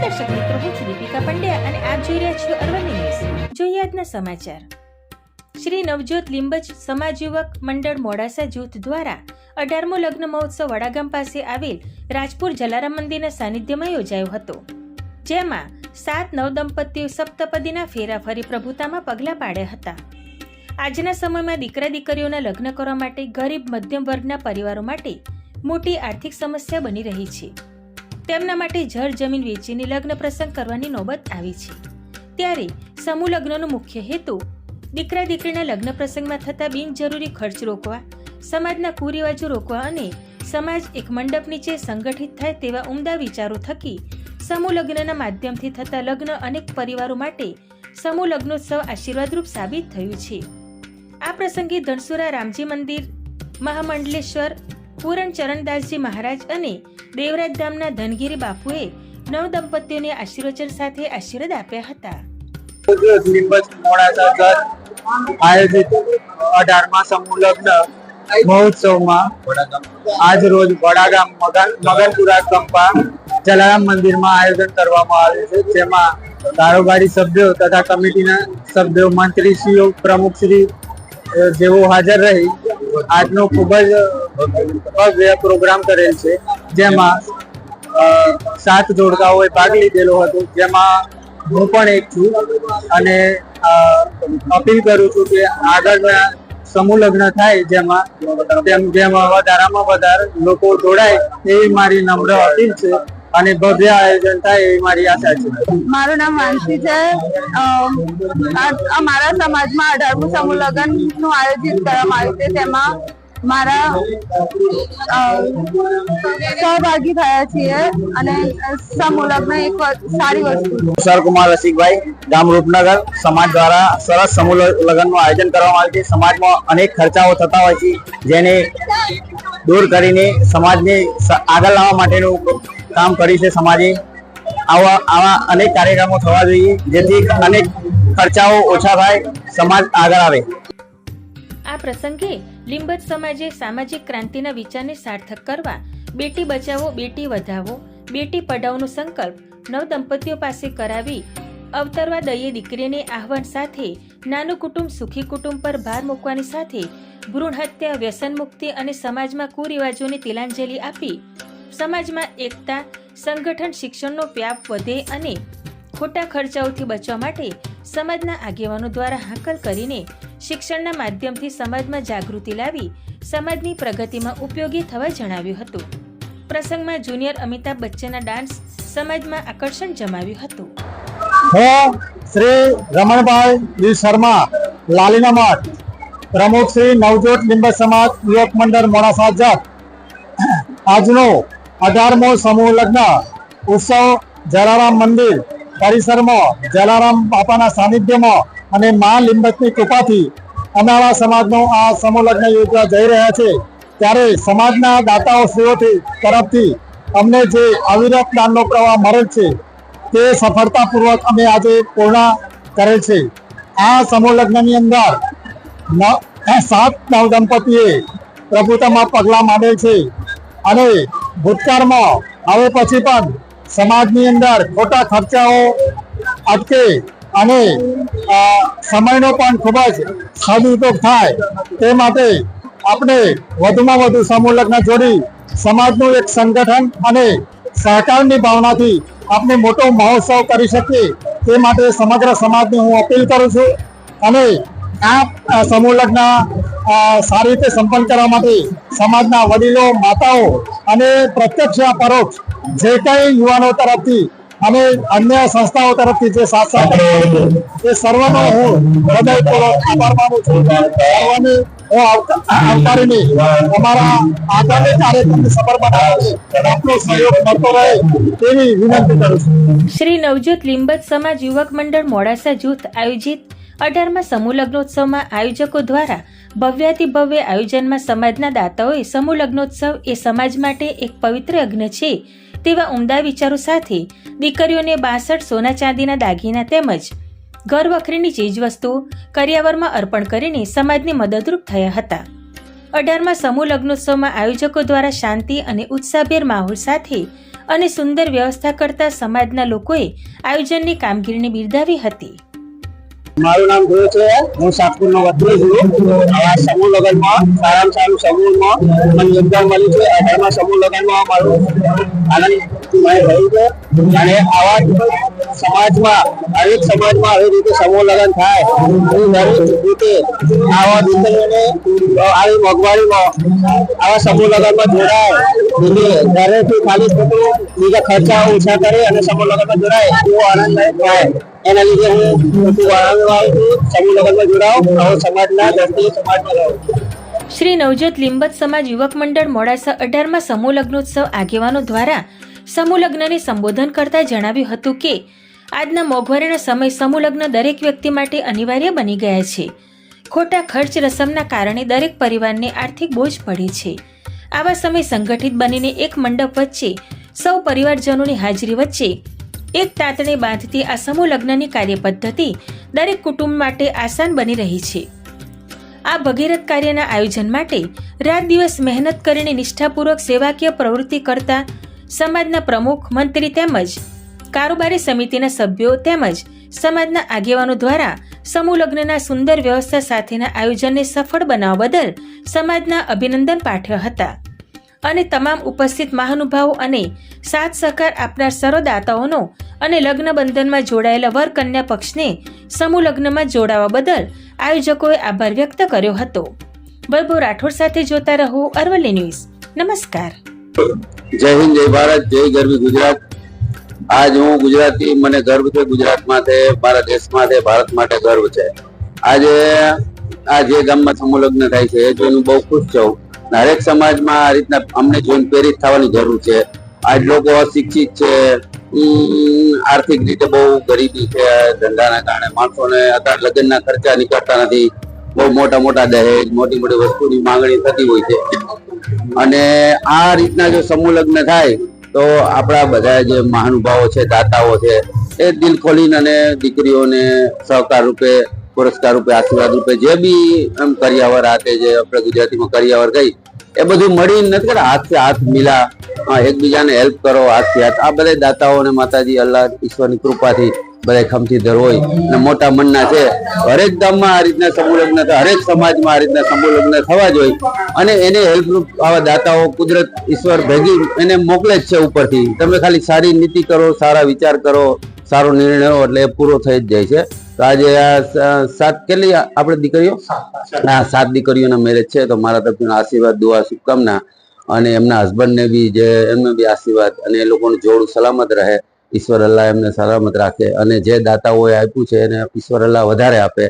દર્શક મિત્રો હું છું દીપિકા પંડ્યા અને આપ જોઈ રહ્યા છો અરવલ્લી ન્યૂઝ. જોઈએ આજના સમાચાર. શ્રી નવજોત લીંબજ સમાજ યુવક મંડળ મોડાસા જૂથ દ્વારા અઢારમો લગ્ન મહોત્સવ વડાગામ પાસે આવેલ રાજપુર જલારામ મંદિરના સાનિધ્યમાં યોજાયો હતો. જેમાં સાત નવ દંપતીઓ સપ્તપદીના ફેરા ફરી પ્રભુતામાં પગલાં પાડ્યા હતા. આજના સમયમાં દીકરા દીકરીઓના લગ્ન કરવા માટે ગરીબ મધ્યમ વર્ગના પરિવારો માટે મોટી આર્થિક સમસ્યા બની રહી છે. તેમના માટે જળ જમીન વેચીને લગ્ન પ્રસંગ કરવાની નોબત આવી છે. ત્યારે સમૂહ લગ્નનો મુખ્ય હેતુ દીકરા દીકરીના લગ્ન પ્રસંગમાં થતા બિનજરૂરી ખર્ચ રોકવા, સમાજના કુરિવાજો રોકવા અને સમાજ એક મંડપ નીચે સંગઠિત થાય તેવા ઉમદા વિચારો થકી સમૂહ લગ્નના માધ્યમથી થતા લગ્ન અનેક પરિવારો માટે સમૂહ લગ્નોત્સવ આશીર્વાદરૂપ સાબિત થયું છે. આ પ્રસંગે ધનસુરા રામજી મંદિર, મહામંડલેશ્વર પૂરણ ચરણદાસજી મહારાજ અને દેવરાજ ધામના ધનગીરી બાપુએ નવ દંપતીઓને આશીર્વચન સાથે આશીર્વાદ આપ્યા હતા. આયોજિત અઢારમા સમૂહ લગ્ન મહોત્સવમાં આજ રોજ વડાગામ મગન મગનપુરા કંપા જલારામ મંદિરમાં આયોજન કરવામાં આવ્યું છે, જેમાં કારોબારી સભ્યો તથા કમિટીના સભ્યો, મંત્રીશ્રીઓ, પ્રમુખશ્રી જેઓ હાજર રહી. આજનો ખૂબ જ પ્રોગ્રામ કરેલ છે. જેમાં સાત જોડકાઓએ ભાગ લીધેલો હતો. જેમાં હું પણ એક છું અને અપીલ કરું છું કે આગળના સમૂહ લગ્ન થાય જેમાં, તેમ, જેમાં વધારામાં વધારે લોકો જોડાય એવી મારી નમ્ર અપીલ છે અને ભવ્ય આયોજન થાય એવી મારી આશા છે. મારું નામ માનસી છે. અમારા સમાજમાં અઢારમું સમૂહ લગ્નનું આયોજિત કરવામાં આવ્યું છે. તેમાં મારા સહભાગી થયા છીએ અને સમૂહ લગ્ન એક સારી વસ્તુ છે. કુમાર રસિકભાઈ ગામ રૂપનગર સમાજ દ્વારા સરસ સમૂહ લગ્નનું આયોજન કરવામાં આવે છે. સમાજમાં અનેક ખર્ચાઓ થતા હોય છે જેને દૂર કરીને સમાજને આગળ લાવવા માટેનું કામ કર્યું છે સમાજે. આવા આવા અનેક કાર્યક્રમો થવા જોઈએ જેથી અનેક ખર્ચાઓ ઓછા થાય સમાજ આગળ આવે. આ પ્રસંગે લીંબજ સમાજે સામાજિક ક્રાંતિના વિચારને સાર્થક કરવા, બેટી બચાવો, બેટી વધાવો, બેટી પઢાઓનો સંકલ્પ નવ દંપતીઓ પાસે કરાવી, અવતરવા દઈએ દીકરીને આહવાન સાથે, નાનું કુટુંબ સુખી કુટુંબ પર ભાર મૂકવાની સાથે, ભ્રૂણ હત્યા, વ્યસન મુક્તિ અને સમાજમાં કુરિવાજોને તિલાંજલિ આપી, સમાજમાં એકતા, સંગઠન, શિક્ષણનો વ્યાપ વધે અને ખોટા ખર્ચાઓથી બચવા માટે સમાજના આગેવાનો દ્વારા હાંકલ કરીને શિક્ષણના માધ્યમથી સમાજમાં જાગૃતિ લાવી સમાજની પ્રગતિમાં ઉપયોગી થવા જણાવ્યું હતું. પ્રસંગમાં જુનિયર અમિતાભ બચ્ચનના ડાન્સ સમાજમાં આકર્ષણ જમાવ્યું હતું. હું શ્રી રમણભાઈ વી શર્મા, લાલીના મઠ. પ્રમુખ શ્રી નવજોત લિંબ સમાજ, યુવક મંડળ મોડાસા જત. આજનો અઢારમો સમૂહ લગ્ન, ઉત્સવ જલારામ મંદિર, પરિસરમાં જલારામ બાપાના સાનિધ્યમાં અને મા લીંબતની કૃપાથી અમારા સમાજનો આ સમૂહ યોજવા જઈ રહ્યા છે. ત્યારે સમાજના દાતાઓ શ્રીઓથી તરફથી અમને જે અવિરત દાનનો પ્રવાહ મળેલ છે, તે સફળતાપૂર્વક અમે આજે પૂર્ણ કરેલ છે. આ સમોલગ્નની અંદર સાત નવ દંપતીએ પ્રભુતામાં પગલાં માંડેલ છે અને ભૂતકાળમાં હવે પછી પણ સમાજની અંદર ખોટા ખર્ચાઓ અટકે અને સમયનો પણ ખૂબ જ સદુપયોગ થાય તે માટે આપણે વધુમાં વધુ સમૂહ લગ્ન જોડી, સમાજનું એક સંગઠન અને સહકારની ભાવનાથી આપણે મોટો મહોત્સવ કરી શકીએ તે માટે સમગ્ર સમાજને હું અપીલ કરું છું. અને આ સમૂહ લગ્ન સારી રીતે સંપન્ન કરવા માટે સમાજના વડીલો, માતાઓ અને પ્રત્યક્ષ પરોક્ષ જે કંઈ યુવાનો તરફથી અને અન્ય સંસ્થાઓ તરફથી જે સાથ સાથ એ સર્વનો હું હૃદયપૂર્વક આભાર માનું છું શ્રી નવજોત લીંબજ સમાજ યુવક મંડળ મોડાસા જૂથ આયોજિત અઢારમાં સમૂહ લગ્નોત્સવમાં આયોજકો દ્વારા ભવ્યાતિ ભવ્ય આયોજનમાં સમાજના દાતાઓએ સમૂહ લગ્નોત્સવ એ સમાજ માટે એક પવિત્ર યજ્ઞ છે. તેવા ઉમદા વિચારો સાથે દીકરીઓને બાસઠ સોના ચાંદીના દાગીના તેમજ ઘર વખરીની ચીજવસ્તુઓ કરિયાવરમાં અર્પણ કરીને સમાજને મદદરૂપ થયા હતા. અઢારમાં સમૂહ લગ્નોત્સવમાં આયોજકો દ્વારા શાંતિ અને ઉત્સાહભેર માહોલ સાથે અને સુંદર વ્યવસ્થા કરતા સમાજના લોકોએ આયોજનની કામગીરીને બિરદાવી હતી. મારું નામ ધ્રુવ છે. હું સાતપુર નો વતની છું. આવા સમૂહ લગ્નમાં, સારામાં સારું સમૂહમાં મને યોગદાન મળ્યું છે. અઢારમાં સમૂહ લગ્નમાં મારું આનંદ થયું છે. અને આવા સમાજમાં દરેક સમાજમાં આવી રીતે સમૂહ થાય. દરેક રીતે આવા મોંઘવારીમાં આવા સમૂહ લગ્નમાં ઘરેથી ખાલી ખોટું બીજા ખર્ચા ઓછા કરે અને સમૂહ લગ્નમાં જોડાય, એવો આનંદ થાય. એના લીધે હું મોટું આનંદ આવ્યો છું લગ્નમાં જોડાવ આવો સમાજના દ્રષ્ટિએ સમાજમાં રહું શ્રી નવજોત લિંબત સમાજ યુવક મંડળ મોડાસા અઢારમાં સમૂહ લગ્નોત્સવ આગેવાનો દ્વારા સમૂહ લગ્નને સંબોધન કરતા જણાવ્યું હતું કે, આજના મોંઘવારીના સમય સમૂહ લગ્ન દરેક વ્યક્તિ માટે અનિવાર્ય બની ગયા છે. ખોટા ખર્ચ રસમના કારણે દરેક પરિવારને આર્થિક બોજ પડે છે. આવા સમય સંગઠિત બનીને એક મંડપ વચ્ચે, સૌ પરિવારજનોની હાજરી વચ્ચે એક તાતણે બાંધતી આ સમૂહ લગ્નની કાર્યપદ્ધતિ દરેક કુટુંબ માટે આસાન બની રહી છે. આ ભગીરથ કાર્યના આયોજન માટે રાત દિવસ મહેનત કરીને નિષ્ઠાપૂર્વક સેવાકીય પ્રવૃત્તિ કરતા સમાજના પ્રમુખ, મંત્રી તેમજ કારોબારી સમિતિના સભ્યો તેમજ સમાજના આગેવાનો દ્વારા સમૂહ લગ્નના સુંદર વ્યવસ્થા સાથેના આયોજનને સફળ બનાવવા બદલ સમાજના અભિનંદન પાઠવ્યા હતા. અને તમામ ઉપસ્થિત મહાનુભાવો અને સાથ સહકાર આપનાર સર્વદાતાઓનો અને લગ્ન બંધનમાં જોડાયેલા વર કન્યા પક્ષને સમૂહ લગ્નમાં જોડાવા બદલ આયોજકોએ આભાર વ્યક્ત કર્યો હતો. વૈભવ રાઠોડ સાથે જોતા રહો અરવલ્લી ન્યૂઝ. નમસ્કાર. જય હિન્દ, જય ભારત, જય ગરવી ગુજરાત. આજ હું ગુજરાતી, મને ગર્વ છે ગુજરાત માટે, મારા દેશ માટે, ભારત માટે ગર્વ છે. આજે આ જે ગામમાં સમૂહ લગ્ન થાય છે એ જોઈને બહુ ખુશ છું. હરેક સમાજમાં આ રીતના અમને જોઈને પ્રેરિત થવાની જરૂર છે. આજ લોકો અશિક્ષિત છે. આર્થિક રીતે બહુ ગરીબી છે. ધંધાના કારણે માણસોને અત્યારે લગ્નના ખર્ચા નીકળતા નથી. બહુ મોટા મોટા દહેજ, મોટી મોટી વસ્તુની માંગણી થતી હોય છે. અને આ રીતના જો સમૂહ લગ્ન થાય, તો આપણા બધા જે મહાનુભાવો છે, દાતાઓ છે, એ દિલ ખોલીને અને દીકરીઓને સહકાર રૂપે પુરસ્કાર રૂપે, આશીર્વાદ રૂપે જે બી એમ કરિયાવર હાથે જે આપણે ગુજરાતીમાં કરિયાવર કહી એ બધું મળીને નથી કરે હાથથી હાથ મિલા એકબીજાને હેલ્પ કરો હાથથી હાથ. આ બધા દાતાઓ અને માતાજી અલ્લાહ ઈશ્વરની કૃપાથી બધા ખમતીધર હોય અને મોટા મનના છે. હરેક ગામમાં આ રીતના સમૂહ હરેક સમાજમાં આ રીતના સમૂહ થવા જોઈએ અને એને હેલ્પરૂપ આવા દાતાઓ કુદરત ઈશ્વર ભેગી એને મોકલે જ છે ઉપરથી. તમે ખાલી સારી નીતિ કરો, સારા વિચાર કરો, સારો નિર્ણય એટલે એ પૂરો થઈ જ જાય છે. તો આજે સાત કેટલી આપણે દીકરીઓ? હા સાત દીકરીઓના મેરેજ છે તો મારા તરફથી આશીર્વાદ દુઆ શુભકામના અને એમના હસબન્ડને બી જે એમને બી આશીર્વાદ અને એ લોકોનું જોડું સલામત રહે ઈશ્વર અલ્લાહ એમને સલામત રાખે અને જે દાતાઓએ આપ્યું છે એને ઈશ્વર અલ્લાહ વધારે આપે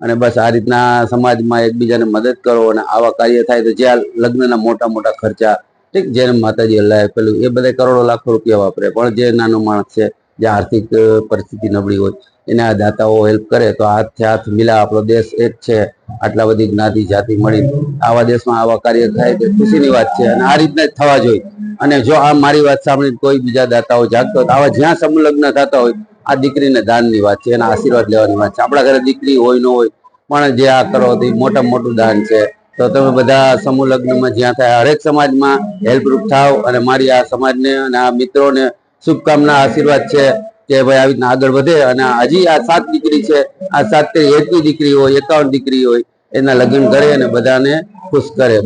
અને બસ આ રીતના સમાજમાં એકબીજાને મદદ કરો અને આવા કાર્ય થાય તો જે આ લગ્નના મોટા મોટા ખર્ચા ઠીક જેને માતાજી અલ્લાહ આપેલું એ બધા કરોડો લાખો રૂપિયા વાપરે પણ જે નાનો માણસ છે જે આર્થિક પરિસ્થિતિ નબળી હોય, એને આ દાતાઓ હેલ્પ કરે તો હાથથી હાથ મિલા આપણો દેશ એક છે. આટલા બધી જ્ઞાતિ જાતિ મળી. આવા દેશમાં આવા કાર્ય થાય તો ખુશીની વાત છે અને આ રીતના જ થવા જોઈએ. અને જો આ મારી વાત સાંભળીને કોઈ બીજા દાતાઓ જાગતો હોય આવા જ્યાં સમૂહ થતા હોય, આ દીકરીને દાનની વાત છે, એના આશીર્વાદ લેવાની વાત છે. આપણા ઘરે દીકરી હોય, ન હોય, પણ જે આ કરો તે એ મોટા મોટું દાન છે. તો તમે બધા સમૂહ લગ્નમાં જ્યાં થાય, હરેક સમાજમાં હેલ્પરૂપ થાવ અને મારી આ સમાજને અને આ મિત્રોને શુભકામના, આશીર્વાદ છે કે ભાઈ આવી રીતના આગળ વધે અને હજી આ સાત દીકરી છે, આ સાત એકની દીકરી હોય, એકાવન દીકરી હોય, એના લગ્ન કરે અને બધાને ખુશ કરે.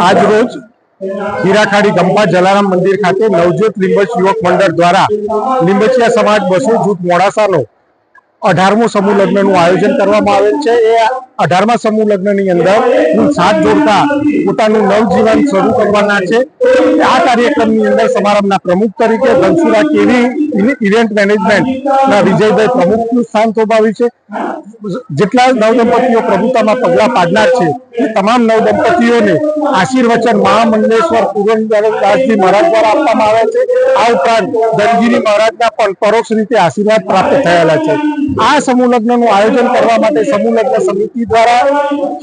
આજ રોજ હીરાખાડી ગંપા જલારામ મંદિર ખાતે નવજોત લીંબચ યુવક મંડળ દ્વારા લીંબચિયા સમાજ બસો જૂથ મોડાસાનો અઢારમો સમૂહ લગ્નનું આયોજન કરવામાં આવેલ છે. એ અઢારમા સમૂહ લગ્નની અંદર સાથ જોડતા પોતાનું નવજીવન શરૂ કરવાના છે. આ કાર્યક્રમની અંદર સમારંભના પ્રમુખ તરીકે ધનસુરા કેવી ઇવેન્ટ મેનેજમેન્ટ ના વિજયભાઈ પ્રમુખનું સ્થાન થોભાવ્યું છે. જેટલા નવદંપતિઓ પ્રભુતામાં પગલા પાડનાર છે, એ તમામ નવદંપતિઓને આશીર્વચન મહામંડલેશ્વર પૂરણદાસજી મહારાજ દ્વારા આપવામાં આવ્યા છે. આ ઉપરાંત ધનગીરી મહારાજના પણ પરોક્ષ રીતે આશીર્વાદ પ્રાપ્ત થયેલા છે. આ સમૂહ લગ્નનું આયોજન કરવા માટે સમૂહ લગ્ન સમિતિ દ્વારા,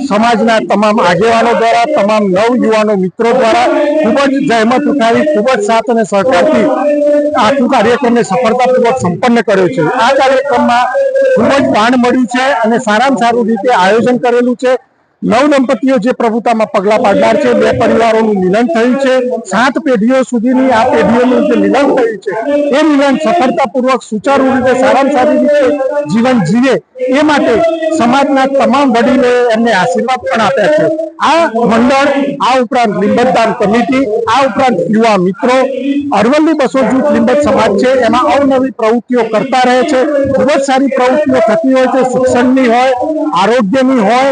સમાજના તમામ આગેવાનો દ્વારા, તમામ નવ યુવાનો મિત્રો દ્વારા ખૂબ જ જહેમત ઉઠાવી, ખૂબ જ સાથ અને સહકારથી આખું કાર્યક્રમને સફળતાપૂર્વક સંપન્ન કર્યો છે. આ કાર્યક્રમમાં ખૂબ જ દાન મળ્યું છે અને સારામાં સારું રીતે આયોજન કરેલું છે. નવ દંપતીઓ જે પ્રભુતામાં પગલા પાડનાર છે, બે પરિવારોનું મિલન થયું છે, સાત પેઢીઓ સુધીની આ પેઢીઓનું જે મિલન થયું છે, એ મિલન સફળતાપૂર્વક સુચારુ રીતે સારામાં સારી રીતે જીવન જીવે, એ માટે સમાજના તમામ વડીલોએ એમને આશીર્વાદ પણ આપ્યા છે. આ મંડળ, આ ઉપરાંત લીંબતદાન કમિટી, આ ઉપરાંત યુવા મિત્રો, અરવલ્લી બસો જૂથ લીંબત સમાજ છે, એમાં અવનવી પ્રવૃત્તિઓ કરતા રહે છે, ખૂબ જ સારી પ્રવૃત્તિઓ થતી હોય છે, શિક્ષણની હોય, આરોગ્યની હોય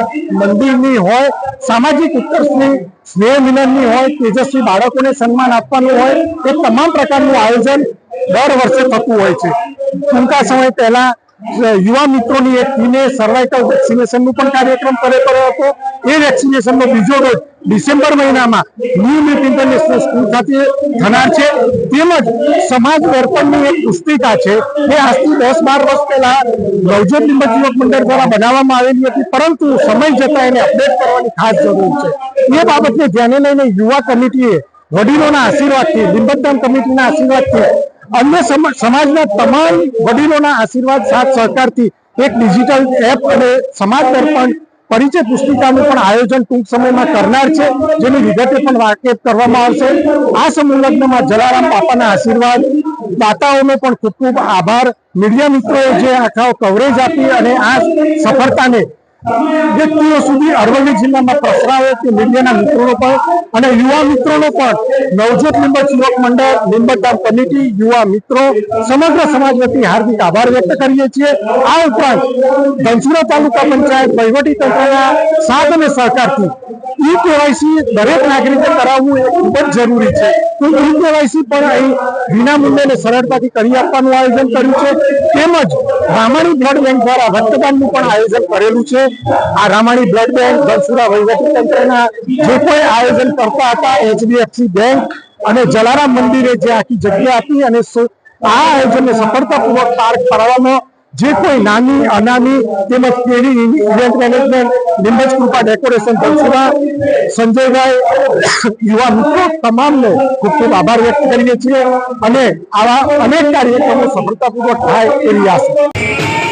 મંદિરની હોય, સામાજિક ઉત્કર્ષની સ્નેહ મિલનની હોય, તેજસ્વી બાળકોને સન્માન આપવાનું હોય, એ તમામ પ્રકારનું આયોજન દર વર્ષે થતું હોય છે. ટૂંકા સમય પહેલા યુવા મિત્રોની એક ટીમે સર્વાઇકલ વેક્સિનેશનનું પણ કાર્યક્રમ કરે કર્યો હતો. એ વેક્સિનેશનનો બીજો ડોઝ ડિસેમ્બર મહિનામાં ન્યુ મિટ ઇન્ટરનેશનલ સ્કૂલ ખાતે થનાર છે. તેમજ સમાજ દર્પણની એક પુસ્તિકા છે. એ આજથી દસ બાર વર્ષ પહેલા નવજોત લીંબત યુવક મંડળ દ્વારા બનાવવામાં આવેલી હતી. પરંતુ સમય જતા એને અપડેટ કરવાની ખાસ જરૂર છે. એ બાબતને ધ્યાને લઈને યુવા કમિટીએ વડીલોના આશીર્વાદથી લીંબતદાન કમિટીના આશીર્વાદથી અન્ય સમ- સમાજના તમામ વડીલોના આશીર્વાદ સાથ સહકારથી એક ડિજિટલ એપ અને સમાજ દર્પણ પરિચય પુસ્તિકાનું પણ આયોજન ટૂંક સમયમાં કરનાર છે, જેની વિગતે પણ વાકેફ કરવામાં આવશે. આ સમૂહલગ્નમાં જલારામ બાપાના આશીર્વાદ, દાતાઓનો પણ ખૂબ ખૂબ આભાર. મીડિયા મિત્રોએ જે આખા કવરેજ આપી અને આ સફળતાને વ્યક્તિઓ સુધી અરવલ્લી જિલ્લામાં પ્રસરાવે તે મીડિયાના મિત્રોનો પણ અને યુવા મિત્રોનો પણ નવજોત લીંબત યુવક મંડળ લીંબતદાન કમિટી, યુવા મિત્રો, સમગ્ર સમાજ વતી હાર્દિક આભાર વ્યક્ત કરીએ છીએ. આ ઉપરાંત ધનસુરા તાલુકા પંચાયત વહીવટી તંત્રના સાથ અને સહકારથી ઈ કેવાયસી દરેક નાગરિકે કરાવવું એ ખૂબ જ જરૂરી છે. તો ઈ કેવાયસી પણ અહીં વિના મૂલ્યે સરળતાથી કરી આપવાનું આયોજન કર્યું છે. તેમજ રામાણી બ્લડ બેંક દ્વારા રક્તદાનનું પણ આયોજન કરેલું છે. આ રામાણી બ્લડ બેંક ધનસુરા વહીવટીતંત્રના જે કોઈ આયોજન કરતા હતા એચડીએફસી બેંક અને જલારામ મંદિરે જે આખી જગ્યા આપી અને આ આયોજનને સફળતાપૂર્વક પાર પાડવામાં જે કોઈ નાની અનામી તેમજ પેઢી ઇવેન્ટ મેનેજમેન્ટ નિંબજ કૃપા ડેકોરેશન ધનસુરા સંજયભાઈ, યુવા મિત્રો તમામને ખૂબ ખૂબ આભાર વ્યક્ત કરીએ છીએ અને આવા અનેક કાર્યક્રમો સફળતાપૂર્વક થાય એવી આશા